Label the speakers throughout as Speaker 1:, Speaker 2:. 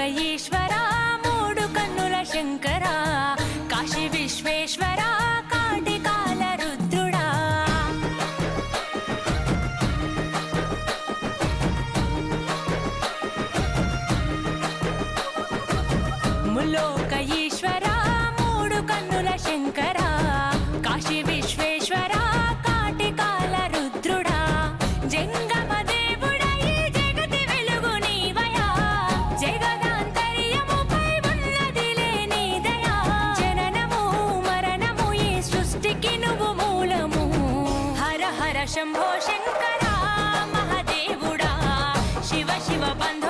Speaker 1: ఈశ్వర మూడు కన్నుల శంకర. కాశీ విశ్వేశ్వర しはバンド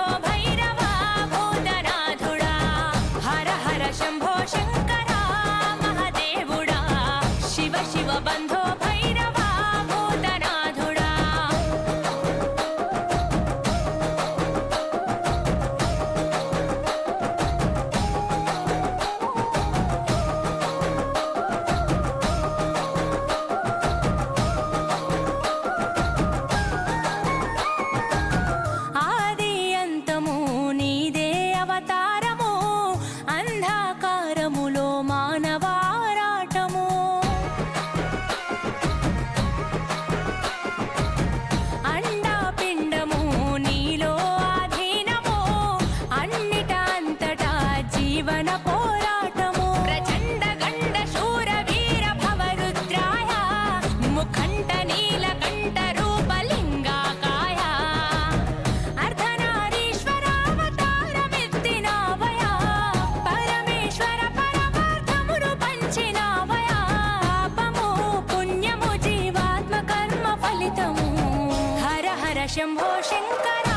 Speaker 1: శంభో శంకరా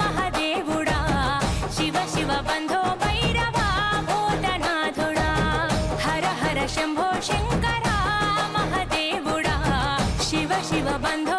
Speaker 1: మహదేవుడా. శివ శివ బంధో భైరవా భూతనాథుడా హర హర శంభో శంకరా మహదేవుడా. శివ శివ బంధో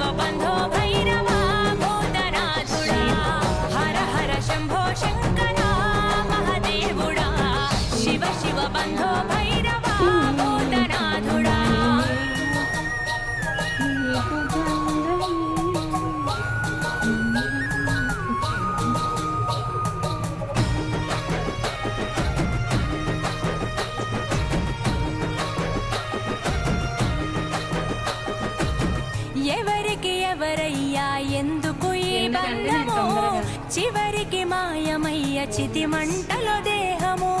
Speaker 1: బంధో భై ఎవరయ్యా? ఎందుకు ఈ బంధము? చివరికి మాయమయ్య చితి మంటలో దేహము.